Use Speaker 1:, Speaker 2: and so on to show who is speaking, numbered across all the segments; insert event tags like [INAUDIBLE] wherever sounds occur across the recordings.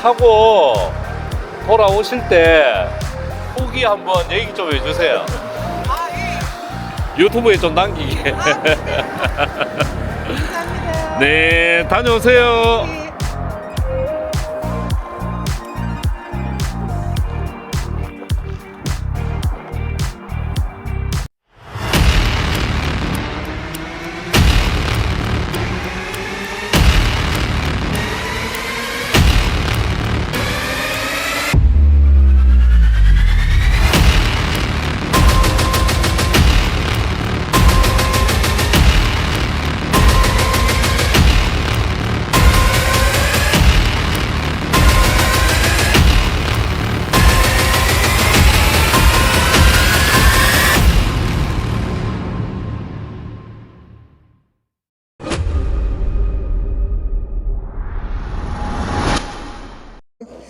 Speaker 1: 타고 돌아오실 때 후기 한번 얘기 좀 해주세요.
Speaker 2: 아, 예.
Speaker 1: 유튜브에 좀 남기게. [LAUGHS]
Speaker 2: 감사합니다.
Speaker 1: 네, 다녀오세요.
Speaker 2: 예.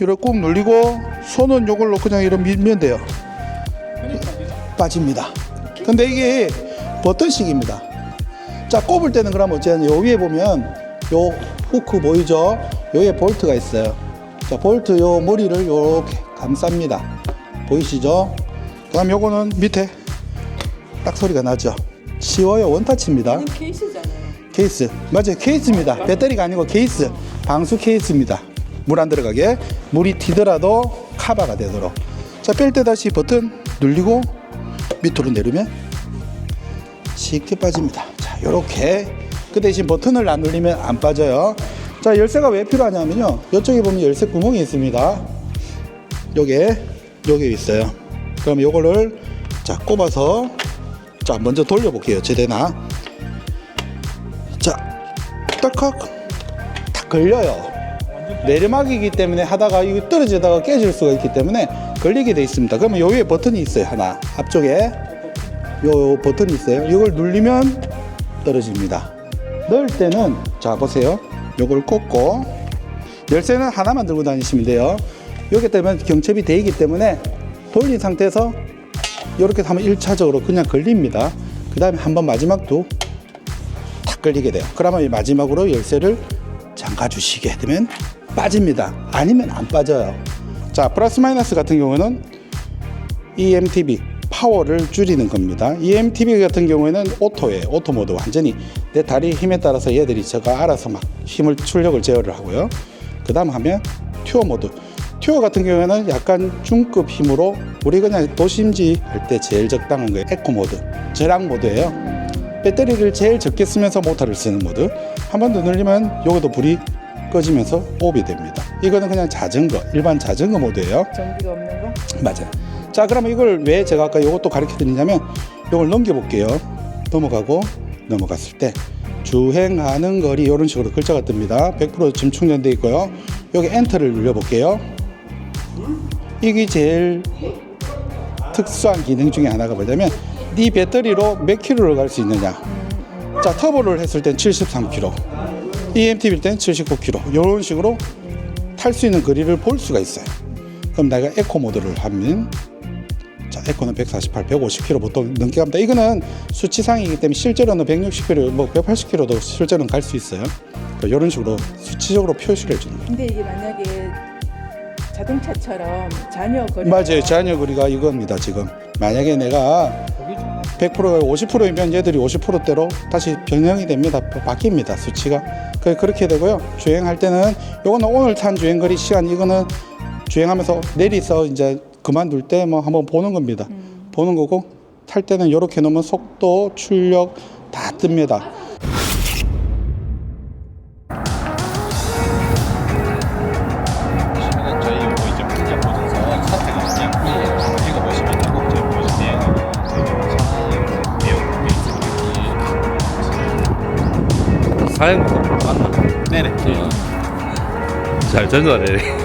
Speaker 3: 이렇게 꾹 눌리고 손은 요걸로 그냥 이렇게 밀면 돼요. 빠집니다. 근데 이게 버튼식입니다. 자, 꼽을 때는 그럼 어쩌냐. 요 위에 보면 요 후크 보이죠? 여기에 볼트가 있어요. 자, 볼트 요 머리를 요렇게 감쌉니다. 보이시죠? 그 다음 요거는 밑에 딱 소리가 나죠? 쉬워요. 원타치입니다.
Speaker 2: 케이스잖아요.
Speaker 3: 케이스 맞아요 케이스입니다 배터리가 아니고 케이스 방수 케이스입니다 물 안 들어가게 물이 튀더라도 카바가 되도록. 자 뺄 때 다시 버튼 눌리고 밑으로 내리면 쉽게 빠집니다. 자 요렇게 그 대신 버튼을 안 눌리면 안 빠져요. 자 열쇠가 왜 필요하냐면요. 이쪽에 보면 열쇠 구멍이 있습니다. 요게 요게 있어요. 그럼 요거를 자 꼽아서 자 먼저 돌려볼게요 제대나. 자, 딱딱 다 걸려요. 내리막이기 때문에 하다가 이거 떨어지다가 깨질 수가 있기 때문에 걸리게 돼 있습니다. 그러면 요 위에 버튼이 있어요. 하나 앞쪽에 요 버튼이 있어요. 이걸 누르면 떨어집니다. 넣을 때는 자 보세요. 요걸 꽂고 열쇠는 하나만 들고 다니시면 돼요. 여기 때문에 경첩이 돼 있기 때문에 돌린 상태에서 이렇게 하면 1차적으로 그냥 걸립니다. 그 다음에 한번 마지막도 탁 걸리게 돼요. 그러면 이 마지막으로 열쇠를 잠가 주시게 되면 빠집니다. 아니면 안 빠져요. 자, 플러스 마이너스 같은 경우는 EMTB 파워를 줄이는 겁니다. EMTB 같은 경우에는 오토예요. 오토 모드 완전히 내 다리 힘에 따라서 얘들이 제가 알아서 막 힘을 출력을 제어를 하고요. 그 다음 하면 튜어 모드. 튜어 같은 경우에는 약간 중급 힘으로 우리 그냥 도심지 할 때 제일 적당한 거예요. 에코 모드, 절약 모드예요. 배터리를 제일 적게 쓰면서 모터를 쓰는 모드 한 번더 눌리면 요것도 불이 꺼지면서 오비 됩니다. 이거는 그냥 자전거 일반 자전거 모드예요.
Speaker 2: 전기가 없는 거?
Speaker 3: 맞아요. 자 그러면 이걸 왜 제가 아까 요것도 가르쳐 드리냐면 요걸 넘겨 볼게요. 넘어가고 넘어갔을 때 주행하는 거리 이런 식으로 글자가 뜹니다. 100% 지금 충전돼 있고요. 여기 엔터를 눌러 볼게요. 이게 제일 특수한 기능 중에 하나가 뭐냐면 네 배터리로 몇 킬로를 갈 수 있느냐. 자 터보를 했을 땐 73km, EMTB일 땐 79km. 이런 식으로 탈 수 있는 거리를 볼 수가 있어요. 그럼 내가 에코 모드를 하면 자 에코는 148, 150km 보통 넘게 갑니다. 이거는 수치상이기 때문에 실제로는 160km, 뭐 180km도 실제로는 갈 수 있어요. 이런 식으로 수치적으로 표시를 해주는 거예요.
Speaker 2: 근데 이게 만약에 자동차처럼 잔여 거리
Speaker 3: 맞아요. 잔여 거리가 이겁니다. 지금 만약에 내가 100%가 50%이면 얘들이 50%대로 다시 변형이 됩니다. 바- 바뀝니다. 수치가. 그- 그렇게 되고요. 주행할 때는 요거는 오늘 탄 주행 거리 시간 이거는 주행하면서 내리서 이제 그만둘 때 뭐 한번 보는 겁니다. 보는 거고 탈 때는 이렇게 놓으면 속도, 출력 다 뜹니다.
Speaker 1: 사양 맞나?
Speaker 4: 네네
Speaker 1: 잘 전달해.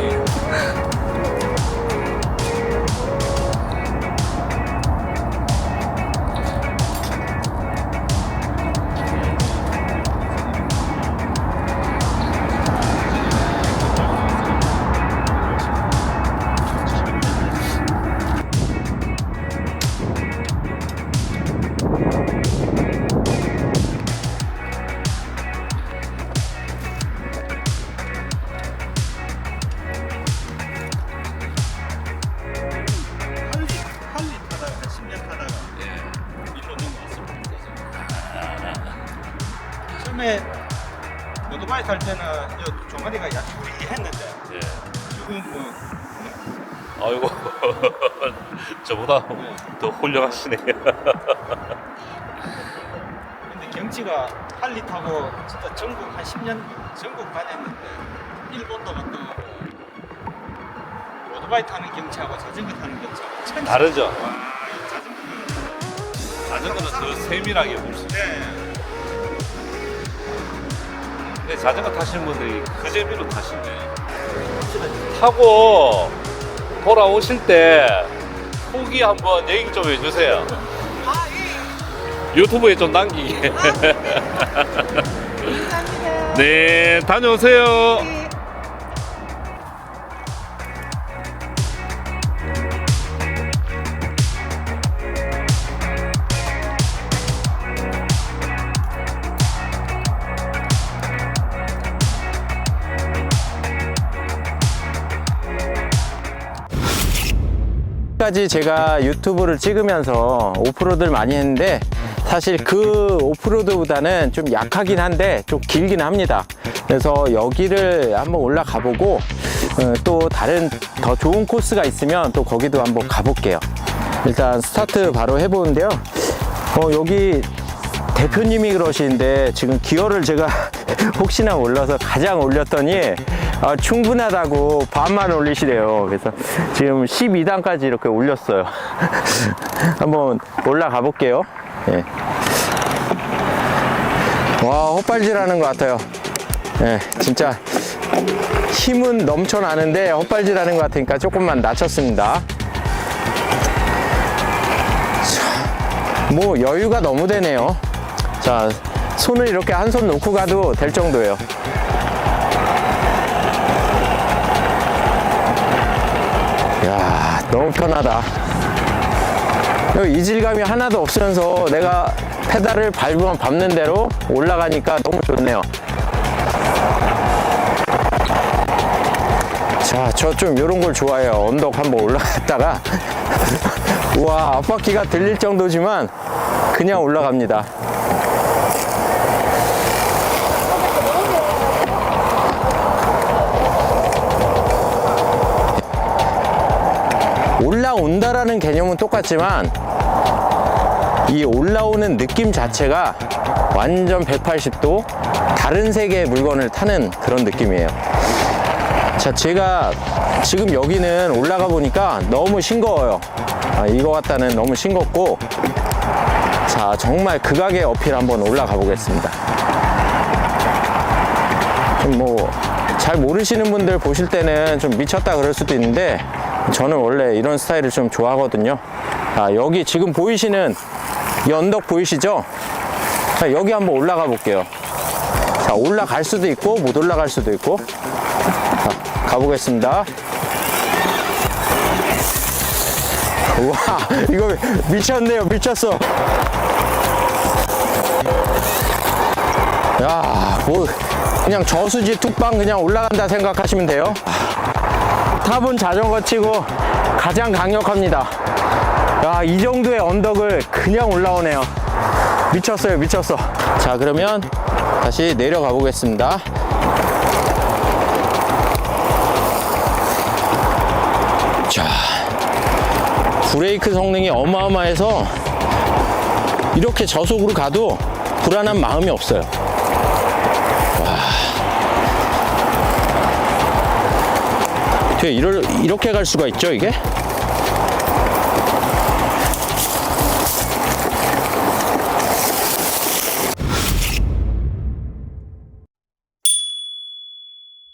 Speaker 4: 탈 때는 요 종아리가 약간 했는데
Speaker 1: 예.
Speaker 4: 지금 뭐
Speaker 1: 아이고 [LAUGHS] 저보다 더 훌륭하시네요. [LAUGHS]
Speaker 4: 근데 경치가 할리 타고 진짜 전국 한 10년 전국 다녔는데 일본도 갔다 오고 오토바이 타는 경치하고 자전거 타는 경치하고 천지
Speaker 1: 다르죠?
Speaker 4: 와, 이 자전거
Speaker 1: 자전거는 더 세밀하게 볼수 있어요.
Speaker 4: 네.
Speaker 1: 근데 자전거 타시는 분들이 그 재미로 타시네. 타고 돌아오실 때 후기 한번 얘기 좀 해주세요. 유튜브에 좀 남기게. [LAUGHS] 네, 다녀오세요.
Speaker 5: 까지 제가 유튜브를 찍으면서 오프로드를 많이 했는데 사실 그 오프로드보다는 좀 약하긴 한데 좀 길긴 합니다. 그래서 여기를 한번 올라가 보고 어, 또 다른 더 좋은 코스가 있으면 또 거기도 한번 가볼게요. 일단 스타트 바로 해보는데요. 어, 여기 대표님이 그러시는데 지금 기어를 제가 [LAUGHS] 혹시나 올려서 가장 올렸더니 아, 충분하다고 반만 올리시래요. 그래서 지금 12단까지 이렇게 올렸어요. [LAUGHS] 한번 올라가 볼게요. 예. 와, 헛발질하는 것 같아요. 예, 진짜 힘은 넘쳐나는데 헛발질하는 것 같으니까 조금만 낮췄습니다. 자, 뭐 여유가 너무 되네요. 자, 손을 이렇게 한 손 놓고 가도 될 정도예요. 너무 편하다. 이질감이 하나도 없으면서 내가 페달을 밟으면 밟는 대로 올라가니까 너무 좋네요. 자, 저좀 이런 걸 좋아해요. 언덕 한번 올라갔다가 [LAUGHS] 우와, 앞바퀴가 들릴 정도지만 그냥 올라갑니다. 올라온다라는 개념은 똑같지만 이 올라오는 느낌 자체가 완전 180도 다른 세계의 물건을 타는 그런 느낌이에요. 자, 제가 지금 여기는 올라가 보니까 너무 싱거워요. 아, 이거 같다는 너무 싱겁고 자, 정말 극악의 어필 한번 올라가 보겠습니다. 좀 뭐, 잘 모르시는 분들 보실 때는 좀 미쳤다 그럴 수도 있는데, 저는 원래 이런 스타일을 좀 좋아하거든요. 아, 여기 지금 보이시는 이 언덕 보이시죠? 자, 여기 한번 올라가 볼게요. 자, 올라갈 수도 있고, 못 올라갈 수도 있고. 자, 가보겠습니다. 우와, [LAUGHS] 이거 미쳤네요, 미쳤어. 야, 뭐, 그냥 저수지 툭방 그냥 올라간다 생각하시면 돼요. 타본 자전거 치고 가장 강력합니다. 야, 이 정도의 언덕을 그냥 올라오네요. 미쳤어요, 미쳤어. 자, 그러면 다시 내려가 보겠습니다. 자, 브레이크 성능이 어마어마해서 이렇게 저속으로 가도 불안한 마음이 없어요. 어떻게 이럴, 이렇게 갈 수가 있죠, 이게?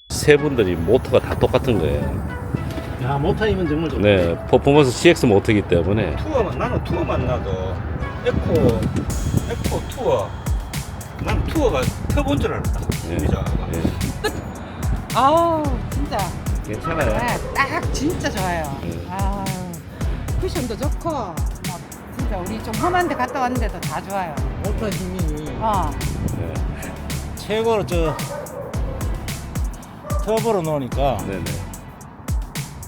Speaker 1: 세 분들이 모터가 다 똑같은 거예요.
Speaker 4: 야 모터이면 정말 좋다.
Speaker 1: 네, 퍼포먼스 CX 모터이기 때문에
Speaker 4: 투어만 나는 투어만 나도 에코 에코 투어 난 투어가 터본 줄 알았다.
Speaker 1: 예.
Speaker 4: 진짜.
Speaker 1: 예,
Speaker 2: 아우 진짜
Speaker 1: 괜찮아요.
Speaker 2: 네, 딱 진짜 좋아요.
Speaker 1: 네.
Speaker 2: 아 쿠션도 좋고 뭐 진짜 우리 좀 험한 데 갔다 왔는데도 다 좋아요.
Speaker 6: 모터 힘이
Speaker 2: 어.
Speaker 1: 네,
Speaker 6: 최고로 저 터보로 놓으니까
Speaker 1: 네네.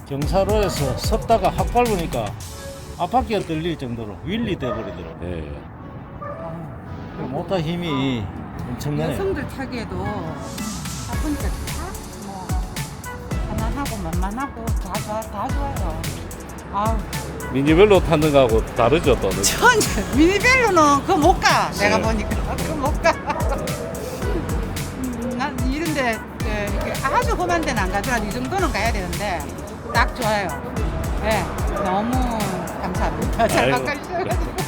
Speaker 6: 경사로에서 섰다가 확 밟으니까 앞바퀴가 들릴 정도로 윌리 돼버리더라고.
Speaker 1: 예.
Speaker 6: 그 모터 힘이 엄청나네요.
Speaker 2: 여성들 타기에도 바쁘니까 다 뭐, 편안하고 만만하고 다 좋아, 다 좋아요. 아우,
Speaker 1: 미니벨로 타는 거하고 다르죠 또.
Speaker 2: 전 미니벨로는 그거 못 가. 내가
Speaker 1: 네.
Speaker 2: 보니까 [LAUGHS] 그거 못 가. 음, 난 이런데 예, 이렇게 아주 험한 데는 안 가더라도 이 정도는 가야 되는데 딱 좋아요. 네, 너무 감사합니다. 잘
Speaker 1: 아이고.
Speaker 2: 바꿔주셔가지고.